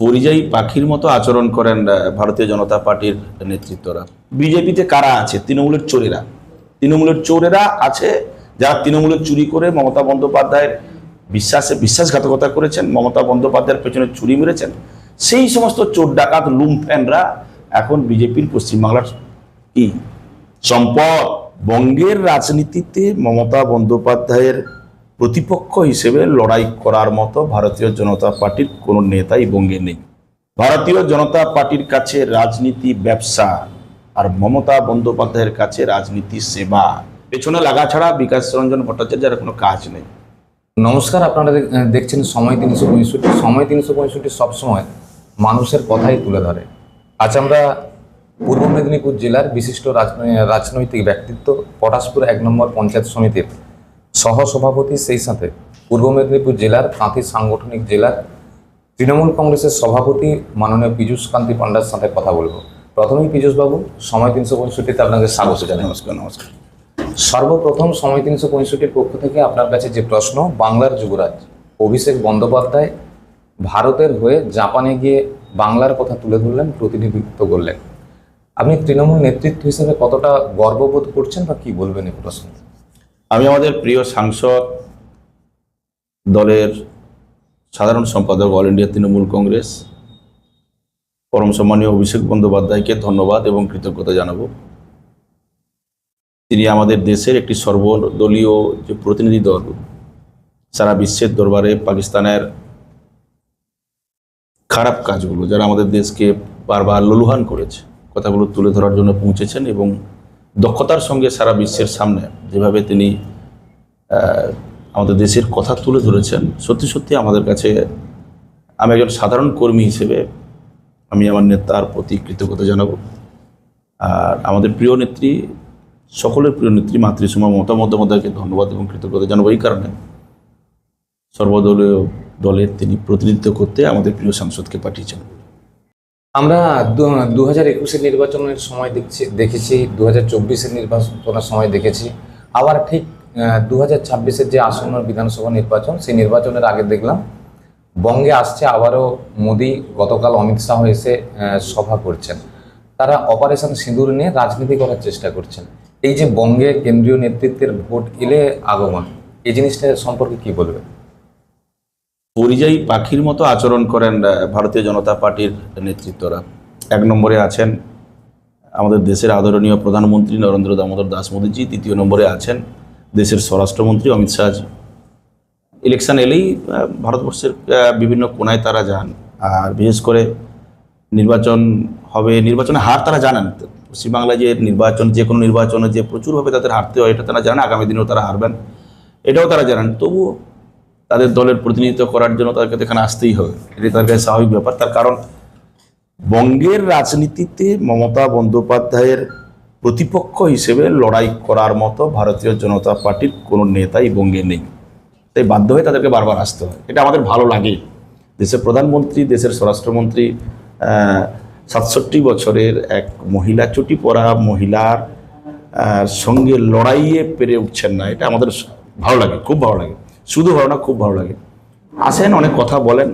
পরিযায়ী পাখির মতো আচরণ করেন ভারতীয় জনতা পার্টির নেতৃত্বরা। বিজেপিতে কারা আছে? তৃণমূলের চোরেরা। তৃণমূলের চোরেরা আছে, যারা তৃণমূলের চুরি করে মমতা বন্দ্যোপাধ্যায়ের বিশ্বাসে বিশ্বাসঘাতকতা করেছেন, মমতা বন্দ্যোপাধ্যায়ের পেছনে চুরি মেরেছেন। সেই সমস্ত চোর ডাকাত লুমফ্যানরা এখন বিজেপির পশ্চিমবাংলার কি? সম্পদ। বঙ্গের রাজনীতিতে মমতা বন্দ্যোপাধ্যায়ের প্রতিপক্ষ হিসেবে লড়াই করার মতো ভারতীয় জনতা পার্টির কোনো নেতাই বঙ্গে নেই। ভারতীয় জনতা পার্টির কাছে রাজনীতি ব্যবসা আর মমতা বন্দ্যোপাধ্যায়ের কাছে রাজনীতি সেবা। পেছনে লাগা ছাড়া বিকাশ রঞ্জন ভট্টাচার্যের কোনো কাজ নেই। নমস্কার, আপনারা দেখছেন সময় তিনশো পঁয়ষট্টি। সময় তিনশো পঁয়ষট্টি সবসময় মানুষের কথাই তুলে ধরে। আজ আমরা পূর্ব মেদিনীপুর জেলার বিশিষ্ট রাজনৈ- রাজনৈতিক ব্যক্তিত্ব পটাশপুর এক নম্বর পঞ্চায়েত সমিতির সহসভাপতি সেই সাথে পূর্ব মেদিনীপুর জেলার কাঁথি সাংগঠনিক জেলার তৃণমূল কংগ্রেসের সভাপতি মাননীয় পীযূষ কান্তি পান্ডার সাথে কথা বলব। প্রথমেই পীযূষবাবু সময় তিনশো পঁয়ষট্টিতে আপনাকে স্বাগত জানাই। নমস্কার নমস্কার। সর্বপ্রথম সময় তিনশো পঁয়ষট্টির পক্ষ থেকে আপনার কাছে যে প্রশ্ন বাংলার যুবরাজ অভিষেক বন্দ্যোপাধ্যায় ভারতের হয়ে জাপানে গিয়ে বাংলার কথা তুলে ধরলেন প্রতিনিধিত্ব করলেন। আপনি তৃণমূল নেতৃত্ব হিসেবে কতটা গর্ববোধ করছেন বা কি বলবেন এই প্রশ্ন? আমি আমাদের প্রিয় সাংসদ দলের সাধারণ সম্পাদক অল ইন্ডিয়া তৃণমূল কংগ্রেস, পরম সম্মানীয় অভিষেক বন্দ্যোপাধ্যায়কে ধন্যবাদ এবং কৃতজ্ঞতা জানাব। তিনি আমাদের দেশের একটি সর্বদলীয় যে প্রতিনিধি দল, সারা বিশ্বের দরবারে পাকিস্তানের খারাপ কাজগুলো, যারা আমাদের দেশকে বারবার ললুহান করেছে, কথাগুলো তুলে ধরার জন্য পৌঁছেছেন এবং দক্ষতার সঙ্গে সারা বিশ্বের সামনে যেভাবে তিনি আমাদের দেশের কথা তুলে ধরেছেন, সত্যি সত্যি আমাদের কাছে আমি একজন সাধারণ কর্মী হিসেবে আমি আমার নেতার প্রতি কৃতজ্ঞতা জানাব। আর আমাদের প্রিয় নেত্রী, সকলের প্রিয় নেত্রী মাতৃসীমা মমতা বন্দ্যোপাধ্যায়কে ধন্যবাদ এবং কৃতজ্ঞতা জানাব এই কারণে। সর্বদলীয় দলের তিনি প্রতিনিধিত্ব করতে আমাদের প্রিয় সাংসদকে পাঠিয়েছেন। আমরা দু হাজার একুশের নির্বাচনের সময় দেখছি, দেখেছি দু হাজার চব্বিশের নির্বাচনের সময় দেখেছি। আবার ঠিক দু হাজার ছাব্বিশের যে আসন্ন বিধানসভা নির্বাচন, সেই নির্বাচনের আগে দেখলাম, বঙ্গে আসছে আবারও মোদি, গতকাল অমিত শাহ এসে সভা করছেন। তারা অপারেশন সিঁদুর নিয়ে রাজনীতি করার চেষ্টা করছেন। এই যে বঙ্গে কেন্দ্রীয় নেতৃত্বের ভোট এলে আগমন, এই জিনিসটা সম্পর্কে কি বলবেন? পরিযায়ী পাখির মতো আচরণ করেন ভারতীয় জনতা পার্টির নেতৃত্বরা। এক নম্বরে আছেন আমাদের দেশের আদরণীয় প্রধানমন্ত্রী নরেন্দ্র দামোদর দাস মোদীজি দ্বিতীয় নম্বরে আছেন দেশের স্বরাষ্ট্রমন্ত্রী অমিত শাহজি ইলেকশন এলেই ভারতবর্ষের বিভিন্ন কোনায় তারা যান। আর বিশেষ করে নির্বাচন হবে নির্বাচনে হার তারা জানেন। পশ্চিমবাংলায় যে নির্বাচন, যে কোনো নির্বাচনে যে প্রচুরভাবে তাদের হারতে হয়, এটা তারা জানেন আগামী দিনেও তারা হারবেন। এটাও তারা জানেন। তবুও তাদের দলের প্রতিনিধিত্ব করার জন্য তাদেরকে এখানে আসতেই হবে। এটি তার কাছে স্বাভাবিক ব্যাপার। তার কারণ বঙ্গের রাজনীতিতে মমতা বন্দ্যোপাধ্যায়ের প্রতিপক্ষ হিসেবে লড়াই করার মতো ভারতীয় জনতা পার্টির কোনো নেতাই বঙ্গে নেই। তাই বাধ্য হয়ে তাদেরকে বারবার আসতে হয় এটা আমাদের ভালো লাগে। দেশের প্রধানমন্ত্রী, দেশের স্বরাষ্ট্রমন্ত্রী সাতষট্টি বছরের এক মহিলা, চুটি পরা মহিলার সঙ্গে লড়াইয়ে পেরে উঠছেন না। এটা আমাদের ভালো লাগে, খুব ভালো লাগে। শুধু ভালো না, খুব ভালো লাগে। আসেন অনেক কথা বলেন।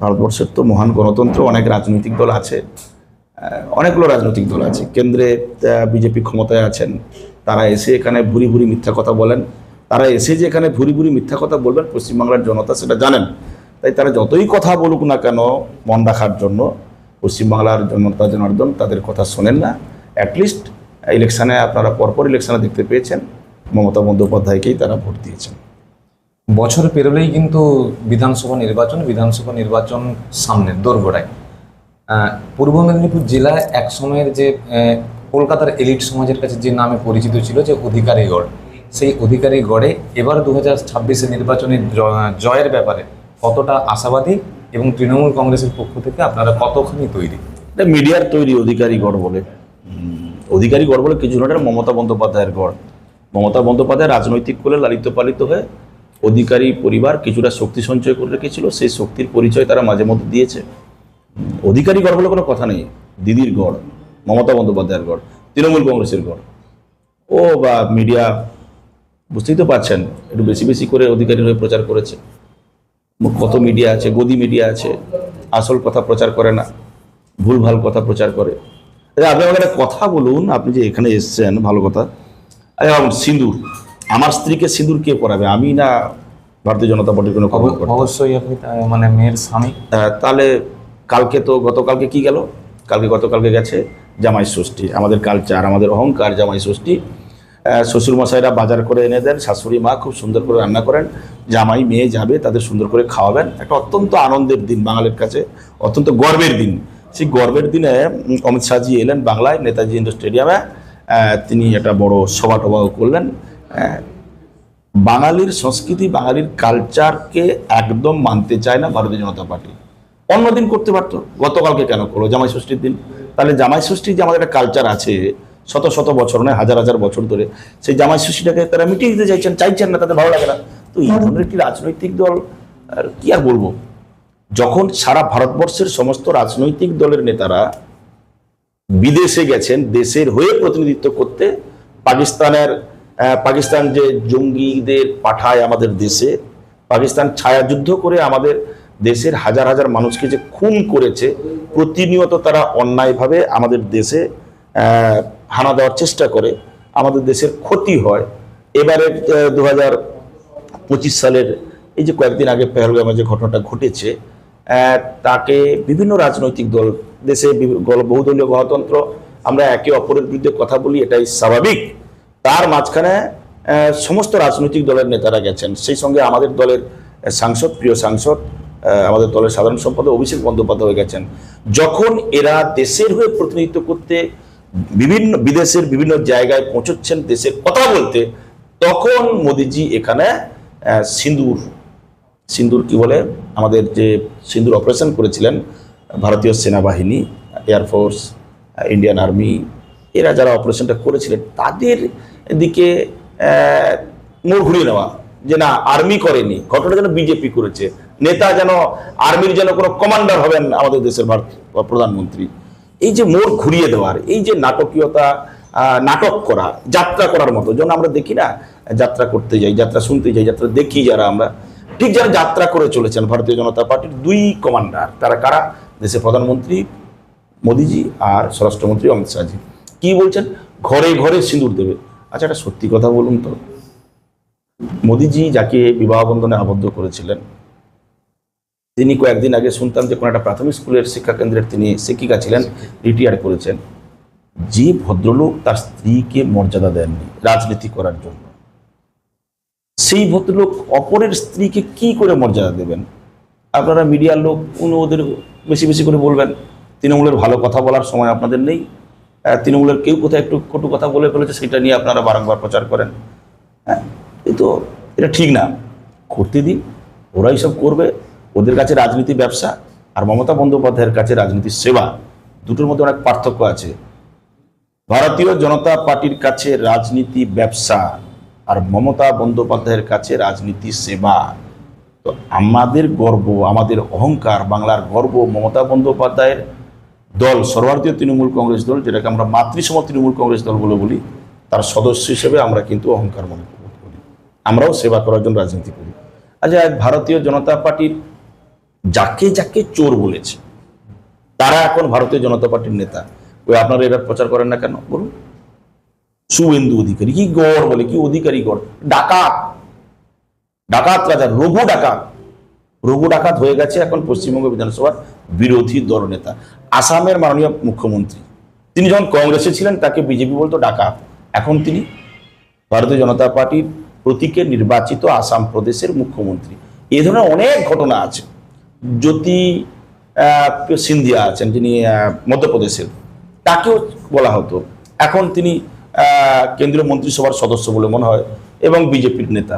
ভারতবর্ষের তো মহান গণতন্ত্র, অনেক রাজনৈতিক দল আছে। অনেকগুলো রাজনৈতিক দল আছে। কেন্দ্রে বিজেপি ক্ষমতায় আছেন। তারা এসে এখানে ভুরি ভুরি মিথ্যা কথা বলেন। তারা এসে যে এখানে ভুরি ভুরি মিথ্যা কথা বলবেন, পশ্চিমবাংলার জনতা সেটা জানেন। তাই তারা যতই কথা বলুক না কেন, মন রাখার জন্য, পশ্চিমবাংলার জনতা জনার্দন তাদের কথা শোনেন না। অ্যাটলিস্ট ইলেকশানে আপনারা পরপর ইলেকশানে দেখতে পেয়েছেন। মমতা বন্দ্যোপাধ্যায়কেই তারা ভোট দিয়েছেন। বছর পেরোলেই কিন্তু বিধানসভা নির্বাচন বিধানসভা নির্বাচন সামনে, দোরগোড়ায়। পূর্ব মেদিনীপুর জেলায় এক সময়ের যে কলকাতার এলিট সমাজের কাছে যে নামে পরিচিত ছিল যে অধিকারীগড় সেই অধিকারীগড়ে এবার দু হাজার ছাব্বিশে নির্বাচনের জয়ের ব্যাপারে কতটা আশাবাদী এবং তৃণমূল কংগ্রেসের পক্ষ থেকে আপনারা কতখানি তৈরি? এটা মিডিয়ার তৈরি অধিকারী গড় বলে। অধিকারী গড় বলে কিছু না মমতা বন্দ্যোপাধ্যায়ের গড়। মমতা বন্দ্যোপাধ্যায় রাজনৈতিক কোলে লালিত পালিত হয়ে অধিকারী পরিবার কিছুটা শক্তি সঞ্চয় করে রেখেছিল সেই শক্তির পরিচয় তারা মাঝে মধ্যে দিয়েছে। অধিকারী গড় বলে কোনো কথা নেই। দিদির গড় মমতা বন্দ্যোপাধ্যায়ের গড় তৃণমূল কংগ্রেসের গড়। ও বা মিডিয়া বুঝতেই তো পারছেন একটু বেশি বেশি করে অধিকারী হয়ে প্রচার করেছে। কত মিডিয়া আছে গদি মিডিয়া আছে আসল কথা প্রচার করে না ভুলভাল কথা প্রচার করে। আচ্ছা, আপনি আমাকে একটা কথা বলুন আপনি যে এখানে এসছেন ভালো কথা। আরে বাবু, সিঁদুর আমার স্ত্রীকে সিঁদুর কে পরাবে? আমি না ভারতীয় জনতা পার্টির কোনো খবর অবশ্যই আপনি মানে মেয়ের স্বামী। তাহলে কালকে তো গতকালকে কি গেল? কালকে গতকালকে গেছে জামাই ষষ্ঠী। আমাদের কালচার আমাদের অহংকার জামাই ষষ্ঠী। শ্বশুরমশাইরা বাজার করে এনে দেন। শাশুড়ি মা খুব সুন্দর করে রান্না করেন। জামাই মেয়ে যাবে তাদের সুন্দর করে খাওয়াবেন। একটা অত্যন্ত আনন্দের দিন বাঙালির কাছে অত্যন্ত গর্বের দিন। সেই গর্বের দিনে অমিত শাহজি এলেন বাংলায় নেতাজি ইন্ডোর স্টেডিয়ামে। তিনি একটা বড় সভা টভাও করলেন। বাঙালির সংস্কৃতি, বাঙালির কালচারকে একদম মানতে চায় না ভারতীয় জনতা পার্টি। অন্যদিন করতে পারতো, গতকালকে কেন করল? জামাই ষষ্ঠীর দিন। তাহলে জামাই ষষ্ঠী যে আমাদের একটা কালচার আছে, শত শত বছর নয় হাজার হাজার বছর ধরে, সেই জামাই ষষ্ঠীটাকে তারা মিটিয়ে দিতে চাইছেন চাইছেন না, তাদের ভালো লাগে না। তো এই ধরনের একটি রাজনৈতিক দল, আর কি আর বলব? যখন সারা ভারতবর্ষের সমস্ত রাজনৈতিক দলের নেতারা বিদেশে গেছেন, দেশের হয়ে প্রতিনিধিত্ব করতে, পাকিস্তানের পাকিস্তান যে জঙ্গিদের পাঠায় আমাদের দেশে, পাকিস্তান ছায়াযুদ্ধ করে আমাদের দেশের হাজার হাজার মানুষকে যে খুন করেছে, প্রতিনিয়ত তারা অন্যায়ভাবে আমাদের দেশে হানা দেওয়ার চেষ্টা করে, আমাদের দেশের ক্ষতি হয়। এবারে দু হাজার পঁচিশ সালের এই যে কয়েকদিন আগে পেহলগামে যে ঘটনাটা ঘটেছে তাকে বিভিন্ন রাজনৈতিক দল, দেশে বহুদলীয় গণতন্ত্র, আমরা একে অপরের বিরুদ্ধে কথা বলি, এটাই স্বাভাবিক। তার মাঝখানে সমস্ত রাজনৈতিক দলের নেতারা গেছেন। সেই সঙ্গে আমাদের দলের সাংসদ, প্রিয় সাংসদ আমাদের দলের সাধারণ সম্পাদক অভিষেক বন্দ্যোপাধ্যায় গেছেন। যখন এরা দেশের হয়ে প্রতিনিধিত্ব করতে বিভিন্ন, বিদেশের বিভিন্ন জায়গায় পৌঁছচ্ছেন দেশের কথা বলতে, তখন মোদিজি এখানে সিঁদুর সিন্দুর কি বলে? আমাদের যে সিন্দুর অপারেশন করেছিলেন ভারতীয় সেনাবাহিনী এয়ারফোর্স ইন্ডিয়ান আর্মি এরা যারা অপারেশনটা করেছিলেন, তাদের দিকে মোড় ঘুরিয়ে নেওয়া, যে না আর্মি করেনি। ঘটনা যেন বিজেপি করেছে। নেতা যেন আর্মির যেন কোনো কমান্ডার হবেন আমাদের দেশের ভারত প্রধানমন্ত্রী। এই যে মোড় ঘুরিয়ে দেওয়ার, এই যে নাটকীয়তা নাটক করা, যাত্রা করার মতো যেন আমরা দেখি না, যাত্রা করতে যাই, যাত্রা শুনতে যাই, যাত্রা দেখি যারা আমরা, ঠিক যারা যাত্রা করে চলেছেন ভারতীয় জনতা পার্টির দুই কমান্ডার তারা কারা? দেশের প্রধানমন্ত্রী মোদিজি আর স্বরাষ্ট্রমন্ত্রী অমিত শাহজি। কি বলছেন? ঘরে ঘরে সিঁদুর দেবে। আচ্ছা একটা সত্যি কথা বলুন তো। মোদিজি যাকে বিবাহ বন্ধনে আবদ্ধ করেছিলেন, তিনি কয়েকদিন আগে শুনতাম যে কোনো একটা প্রাথমিক স্কুলের শিক্ষা কেন্দ্রের তিনি শিক্ষিকা ছিলেন, রিটায়ার করেছেন। যে ভদ্রলোক তার স্ত্রীকে মর্যাদা দেননি রাজনীতি করার জন্য, সেই ভদ্রলোক অপরের স্ত্রীকে কি করে মর্যাদা দেবেন? আপনারা মিডিয়ার লোক, উনি ওদের বেশি বেশি করে বলবেন, তৃণমূলের ভালো কথা বলার সময় আপনাদের নেই। তৃণমূলের কেউ কোথায় একটু কটু কথা বলে ফেলেছে সেটা নিয়ে আপনারা বারংবার প্রচার করেন। হ্যাঁ এই তো এটা ঠিক না। করতে দিন ওরাই সব করবে। ওদের কাছে রাজনীতি ব্যবসা আর মমতা বন্দ্যোপাধ্যায়ের কাছে রাজনীতি সেবা, দুটোর মধ্যে অনেক পার্থক্য আছে। ভারতীয় জনতা পার্টির কাছে রাজনীতি ব্যবসা আর মমতা বন্দ্যোপাধ্যায়ের কাছে রাজনীতি সেবা। তো আমাদের গর্ব, আমাদের অহংকার, বাংলার গর্ব মমতা বন্দ্যোপাধ্যায়ের দল, সর্বভারতীয় তৃণমূল কংগ্রেস দল, যেটাকে আমরা মাতৃসম তৃণমূল কংগ্রেস দল বলে বলি, তার সদস্য হিসেবে আমরা কিন্তু অহংকার মনে করি। আমরাও সেবা করার জন্য রাজনীতি করি। আচ্ছা ভারতীয় জনতা পার্টির যাকে যাকে চোর বলেছে, তারা এখন ভারতীয় জনতা পার্টির নেতা। ওই আপনারা এটা প্রচার করেন না কেন? বলুন। শুভেন্দু অধিকারী, কি গড় বলে, কি অধিকারী গড়? ডাকাত। ডাকাত রাজা, রঘু ডাকাত। রঘু ডাকাত হয়ে গেছে এখন পশ্চিমবঙ্গ বিধানসভার বিরোধী দল নেতা আসামের মাননীয় মুখ্যমন্ত্রী। তিনি যখন কংগ্রেসে ছিলেন, তাকে বিজেপি বলতো ডাকাত এখন তিনি ভারতীয় জনতা পার্টির প্রতীকে নির্বাচিত আসাম প্রদেশের মুখ্যমন্ত্রী। এই ধরনের অনেক ঘটনা আছে। জ্যোতি সিন্ধিয়া আছেন যিনি মধ্যপ্রদেশের। তাকেও বলা হতো। এখন তিনি কেন্দ্রীয় মন্ত্রিসভার সদস্য বলে মনে হয়, এবং বিজেপির নেতা।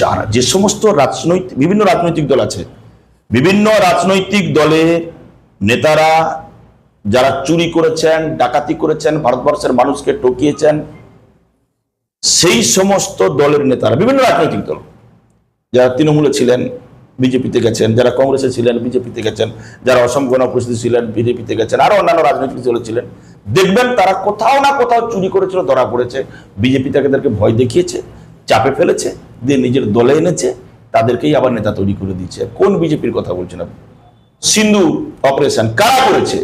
যারা যে সমস্ত রাজনৈতিক বিভিন্ন রাজনৈতিক দল আছে, বিভিন্ন রাজনৈতিক দলের নেতারা যারা চুরি করেছেন, ডাকাতি করেছেন, ভারতবর্ষের মানুষকে ঠকিয়েছেন, সেই সমস্ত দলের নেতারা, বিভিন্ন রাজনৈতিক দল, যারা তৃণমূলে ছিলেন, বিজেপিতে গেছেন, যারা কংগ্রেসে ছিলেন, বিজেপিতে গেছেন, যারা অসম গণ পরিস্থিতি ছিলেন, বিজেপিতে গেছেন, আরও অন্যান্য রাজনৈতিক দলে ছিলেন, দেখবেন তারা কোথাও না কোথাও চুরি করেছিল, ধরা পড়েছে, বিজেপি তাদেরকে ভয় দেখিয়েছে, চাপে ফেলেছে। দিয়ে নিজের দলে এনেছে, তাদেরকেই আবার নেতা তৈরি করে দিয়েছে কোন বিজেপির কথা বলছেন আপনি? সিন্ধু অপারেশন কারা করেছে?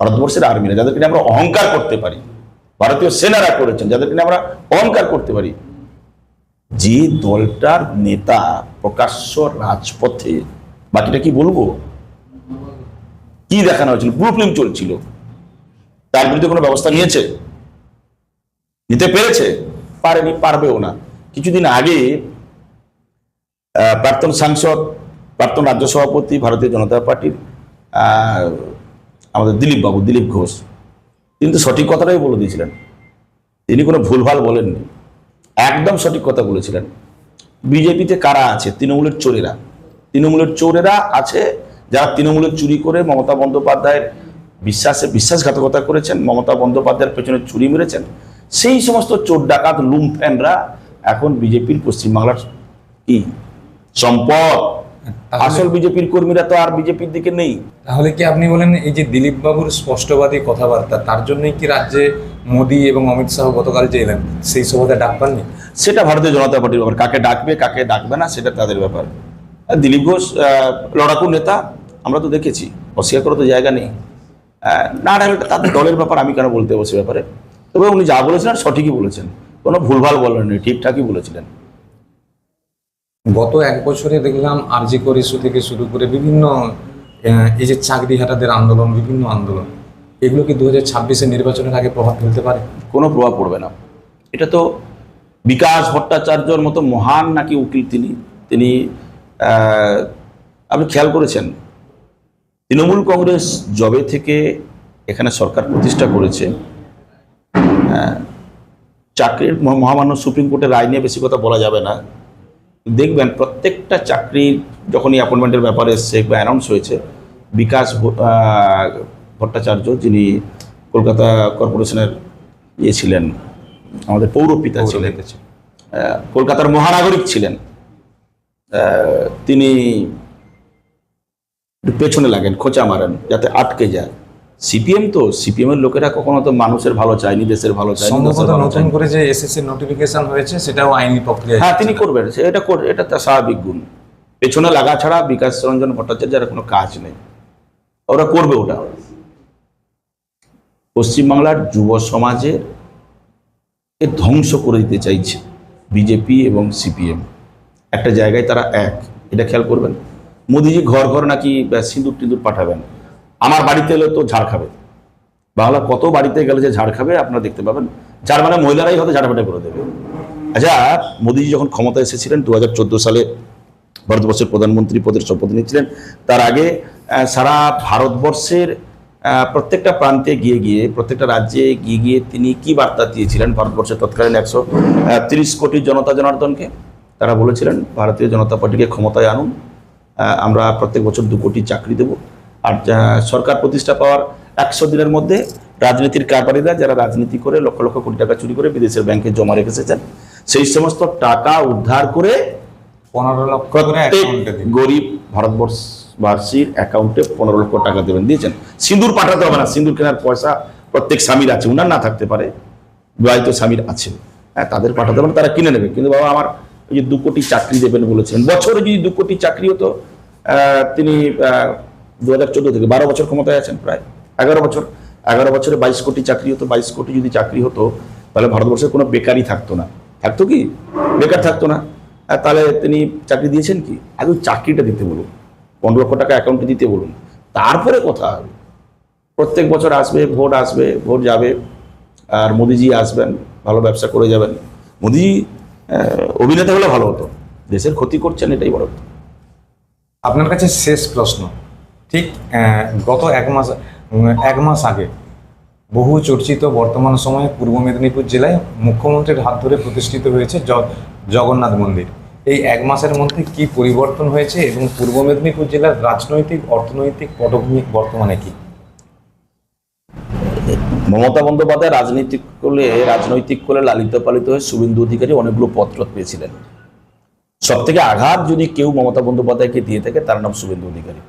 ভারতবর্ষের আর্মিরা, যাদেরকে আমরা অহংকার করতে পারি। ভারতীয় সেনারা করেছেন, যাদেরকে আমরা অহংকার করতে পারি। যে দলটার নেতা প্রকাশ্য রাজপথে, বাকিটা কি বলব? কি দেখানো হয়েছিল? ব্লু ফিল্ম চলছিল। তার বিরুদ্ধে কোনো ব্যবস্থা নিয়েছে? নিতে পেরেছে? পারেনি, পারবেও না। কিছুদিন আগে প্রাক্তন সাংসদ, প্রাক্তন রাজ্য সভাপতি ভারতীয় জনতা পার্টির আমাদের দিলীপ বাবু দিলীপ ঘোষ। তিনি তো সঠিক কথাটাই বলে দিয়েছিলেন। তিনি কোনো ভুলভাল বলেননি। একদম সঠিক কথা বলেছিলেন। বিজেপিতে কারা আছে? তৃণমূলের চোরেরা। তৃণমূলের চোরেরা আছে যারা তৃণমূলের চুরি করে মমতা বন্দ্যোপাধ্যায়ের বিশ্বাসে বিশ্বাসঘাতকতা করেছেন, মমতা বন্দ্যোপাধ্যায়ের পেছনে চুরি মেরেছেন। সেই সমস্ত চোর ডাকাত লুমফ্যানরা এখন বিজেপির পশ্চিমবাংলার কি সম্পদ? আসল বিজেপির কর্মীরা তো আর বিজেপির দিকে নেই। তাহলে কি আপনি বলেন এই যে দিলীপ বাবুর স্পষ্টবাদী কথাবার্তা তার জন্যই কি রাজ্যে মোদী এবং অমিত শাহ গতকাল যে এলেন সেই সভাতে ডাক পাননি? সেটা ভারতীয় জনতা পার্টির ব্যাপার। কাকে ডাকবে কাকে ডাকবে না সেটা তাদের ব্যাপার। দিলীপ ঘোষ আহ, লড়াকু নেতা আমরা তো দেখেছি। অস্বীকার করে তো জায়গা নেই। না তাদের দলের ব্যাপার আমি কেন বলতে বসে ব্যাপারে? তবে উনি যা বলেছেন সঠিকই বলেছেন। কোনো ভুলভাল বলেননি ঠিকঠাকই বলেছিলেন। গত এক বছরে দেখলাম আরজি কর ইস্যু থেকে শুরু করে বিভিন্ন এই যে চাকরি হাটাদের আন্দোলন বিভিন্ন আন্দোলন এগুলো কি দু হাজার ছাব্বিশের নির্বাচনের আগে প্রভাব ফেলতে পারে? কোনো প্রভাব পড়বে না। এটা তো বিকাশ ভট্টাচার্যর মতো মহান নাকি উকিল তিনি তিনি আপনি খেয়াল করেছেন? তৃণমূল কংগ্রেস জবে থেকে এখানে সরকার প্রতিষ্ঠা করেছে চাকরির মহা- মহামান্য সুপ্রিম কোর্টের রায় নিয়ে বেশি কথা বলা যাবে না। দেখবেন প্রত্যেকটা চাকরির যখনই অ্যাপয়েন্টমেন্টের ব্যাপারে এসছে বা অ্যানাউন্স হয়েছে বিকাশ ভট্টাচার্য যিনি কলকাতা কর্পোরেশনের ইয়ে ছিলেন আমাদের পৌরপিতা ছিলেন কলকাতার মহানাগরিক ছিলেন তিনি পেছনে লাগেন খোঁচা মারেন যাতে আটকে যায়। সিপিএম তো সিপিএম এর লোকেরা কখনো তো মানুষের ভালো চায়নি দেশের ভালো চায়নি দেশের সম্ভবত ভালো নতুন করে যে এসএসসি নোটিফিকেশন হয়েছে সেটাও আইনি প্রক্রিয়া হ্যাঁ তিনি করবেন এটা এটা তার স্বাভাবিক গুণ। পেছনে লাগা ছাড়া বিকাশ রঞ্জন ভট্টাচার্যের কোনো কাজ নেই। ওরা করবে ওটা। পশ্চিমবাংলার যুব সমাজের এ ধ্বংস করে দিতে চাইছে বিজেপি এবং সিপিএম। একটা জায়গায় তারা এক এটা খেয়াল করবেন। মোদিজি ঘর ঘর নাকি সিঁদুর টিঁদুর পাঠাবেন। আমার বাড়িতে এলে তো ঝাড় খাবে। বাংলা কত বাড়িতে গেলে যে ঝাড় খাবে আপনারা দেখতে পাবেন। যার মানে মহিলারাই হয়তো ঝাড়ফাটা করে দেবে। আচ্ছা মোদীজি যখন ক্ষমতা এসেছিলেন দু হাজার চোদ্দ সালে ভারতবর্ষের প্রধানমন্ত্রী পদের শপথ নিয়েছিলেন। তার আগে সারা ভারতবর্ষের প্রত্যেকটা প্রান্তে গিয়ে গিয়ে, প্রত্যেকটা রাজ্যে গিয়ে গিয়ে তিনি কি বার্তা দিয়েছিলেন ভারতবর্ষের তৎকালীন একশো তিরিশ কোটি জনতা জনার্দনকে? তারা বলেছিলেন, ভারতীয় জনতা পার্টিকে ক্ষমতায় আনুন। আমরা প্রত্যেক বছর দু কোটি চাকরি দেব। আর যা- সরকার প্রতিষ্ঠা পাওয়ার একশো দিনের মধ্যে রাজনীতির কারবারিরা যারা রাজনীতি করে লক্ষ লক্ষ কোটি টাকা চুরি করে বিদেশের ব্যাংকে জমা রেখেছেন সেই সমস্ত টাকা উদ্ধার করে পনেরো লক্ষ গরিব ভারতবর্ষবাসীর অ্যাকাউন্টে পনেরো লক্ষ টাকা দেবেন দিয়েছেন। সিঁদুর পাঠাতে হবে না সিঁদুর কেনার পয়সা প্রত্যেক স্বামীর আছে উনার না থাকতে পারে বিবাহিত স্বামীর আছে। হ্যাঁ তাদের পাঠাতে হবে না, তারা কিনে নেবে। কিন্তু বাবা আমার ওই যে দু কোটি চাকরি দেবেন বলেছেন বছরে যদি দু কোটি চাকরি হতো তিনি দু হাজার চোদ্দ থেকে বারো বছর ক্ষমতায় আছেন প্রায়। এগারো বছর, এগারো বছরে বাইশ কোটি চাকরি হতো, বাইশ কোটি যদি চাকরি হতো, তাহলে ভারতবর্ষের কোনো বেকারই থাকতো না। থাকতো কি? বেকার থাকতো না। আর তাহলে তিনি চাকরি দিয়েছেন কি? আগে চাকরিটা দিতে বলুন। পনেরো লক্ষ টাকা অ্যাকাউন্টে দিতে বলুন। তারপরে কথা হবে প্রত্যেক বছর আসবে, ভোট আসবে, ভোট যাবে। আর মোদিজি আসবেন, ভালো ব্যবসা করে যাবেন। মোদিজি অভিনেতা হলে ভালো হতো। দেশের ক্ষতি করছেন, এটাই বড়। আপনার কাছে শেষ প্রশ্ন। ঠিক গত এক মাস এক মাস আগে বহু চর্চিত বর্তমান সময়ে পূর্ব মেদিনীপুর জেলায় মুখ্যমন্ত্রীর হাত ধরে প্রতিষ্ঠিত হয়েছে জগন্নাথ মন্দির। এই এক মাসের মধ্যে কি পরিবর্তন হয়েছে এবং পূর্ব মেদিনীপুর জেলার রাজনৈতিক, অর্থনৈতিক পটভূমি বর্তমানে কি? মমতা বন্দ্যোপাধ্যায় রাজনৈতিক করলে রাজনৈতিক করে লালিত পালিত হয়ে শুভেন্দু অধিকারী অনেকগুলো পত্র পেয়েছিলেন। সব থেকে আঘাত যদি কেউ মমতা বন্দ্যোপাধ্যায়কে দিয়ে থাকে, তার নাম শুভেন্দু অধিকারী।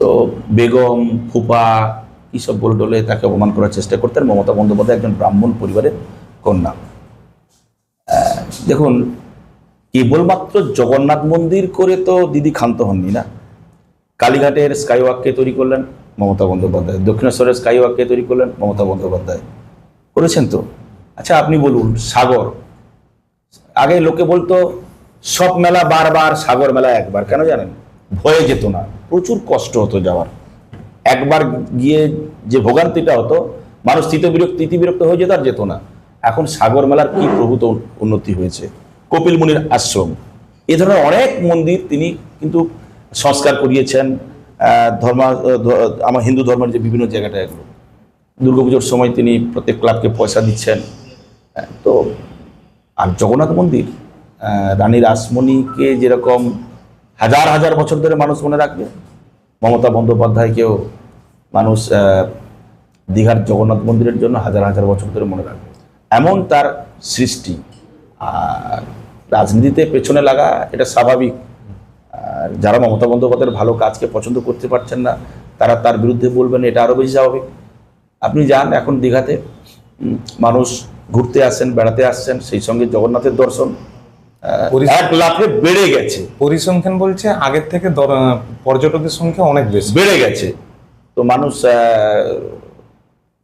তো বেগম, ফুপা এইসব বলে ডলে তাকে অপমান করার চেষ্টা করতেন। মমতা বন্দ্যোপাধ্যায় একজন ব্রাহ্মণ পরিবারের কন্যা। দেখুন কেবলমাত্র জগন্নাথ মন্দির করে তো দিদি ক্ষান্ত হননি না? কালীঘাটের স্কাইওয়াককে তৈরি করলেন মমতা বন্দ্যোপাধ্যায়। দক্ষিণেশ্বরের স্কাইওয়াককে তৈরি করলেন মমতা বন্দ্যোপাধ্যায়। করেছেন তো? আচ্ছা আপনি বলুন, সাগর। আগে লোকে বলতো, সব মেলা বারবার সাগর মেলা একবার, কেন জানেন? ভয়ে যেত না প্রচুর কষ্ট হতো যাওয়ার। একবার গিয়ে যে ভোগান্তিটা হতো মানুষ তিতবিরক্ত তিতিবিরক্ত হয়ে যেত আর যেত না। এখন সাগর মেলার কি প্রভূত উন্নতি হয়েছে। কপিল মুনির আশ্রম। এ ধরনের অনেক মন্দির তিনি কিন্তু সংস্কার করিয়েছেন। ধর্মা আমার হিন্দু ধর্মের যে বিভিন্ন জায়গাটা এগুলো। দুর্গাপুজোর সময় তিনি প্রত্যেক ক্লাবকে পয়সা দিচ্ছেন। তো আর জগন্নাথ মন্দির আহ, রানী রাসমণিকে যেরকম হাজার হাজার বছর ধরে মানুষ মনে রাখবে। মমতা বন্দ্যোপাধ্যায়কেও মানুষ দীঘার জগন্নাথ মন্দিরের জন্য হাজার হাজার বছর ধরে মনে রাখবে। এমন তার সৃষ্টি। আর রাজনীতিতে পেছনে লাগা এটা স্বাভাবিক। আর যারা মমতা বন্দ্যোপাধ্যায়ের ভালো কাজকে পছন্দ করতে পারছেন না, তারা তার বিরুদ্ধে বলবেন, এটা আরও বেশি স্বাভাবিক। আপনি যান এখন দীঘাতে। মানুষ ঘুরতে আসছেন বেড়াতে আসছেন, সেই সঙ্গে জগন্নাথের দর্শন। এক লাফে বেড়ে গেছে। পরিসংখ্যান বলছে আগের থেকে দর- পর্যটকের সংখ্যা অনেক বেশি। বেড়ে গেছে। তো মানুষ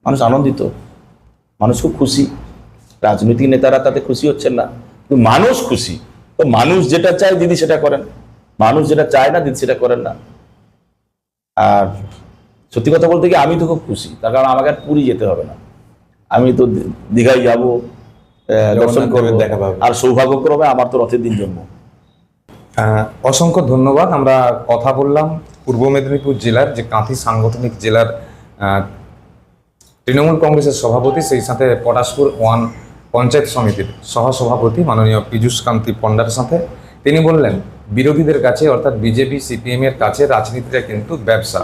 মানুষ আনন্দিত। মানুষ খুব খুশি। রাজনৈতিক নেতারা তাতে খুশি হচ্ছেন না। কিন্তু মানুষ খুশি। তো মানুষ যেটা চায় দিদি সেটা করেন। মানুষ যেটা চায় না দিদি সেটা করেন না। আর সত্যি কথা বলতে কি আমি তো খুব খুশি। তার কারণ আমাকে আর পুরী যেতে হবে না। আমি তো দীঘায় যাব। দর্শন জগন্নাথ করব দেবের দেখা পাবে। আর সৌভাগ্যক্রমে আমার তো রথের দিন জন্ম। অসংখ্য ধন্যবাদ আমরা কথা বললাম পূর্ব মেদিনীপুর জেলার যে কাঁথি সাংগঠনিক জেলার তৃণমূল কংগ্রেসের সভাপতি সেই সাথে পটাশপুর ওয়ান পঞ্চায়েত সমিতির সহসভাপতি মাননীয় পীযূষ কান্তি পণ্ডার সাথে। তিনি বললেন বিরোধীদের কাছে অর্থাৎ বিজেপি সিপিএম এর কাছে রাজনীতিটা কিন্তু ব্যবসা।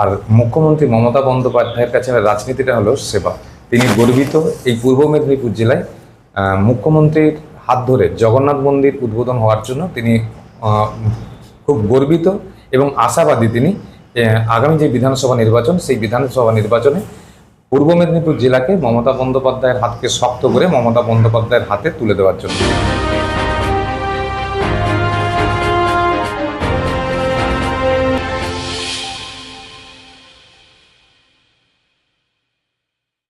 আর মুখ্যমন্ত্রী মমতা বন্দ্যোপাধ্যায়ের কাছে রাজনীতিটা হলো সেবা। তিনি গর্বিত এই পূর্ব মেদিনীপুর জেলায় মুখ্যমন্ত্রীর হাত ধরে জগন্নাথ মন্দির উদ্বোধন হওয়ার জন্য তিনি খুব গর্বিত এবং আশাবাদী তিনি আগামী যে বিধানসভা নির্বাচন, সেই বিধানসভা নির্বাচনে পূর্ব মেদিনীপুর জেলাকে মমতা বন্দ্যোপাধ্যায়ের হাতকে শক্ত করে মমতা বন্দ্যোপাধ্যায়ের হাতে তুলে দেওয়ার জন্য।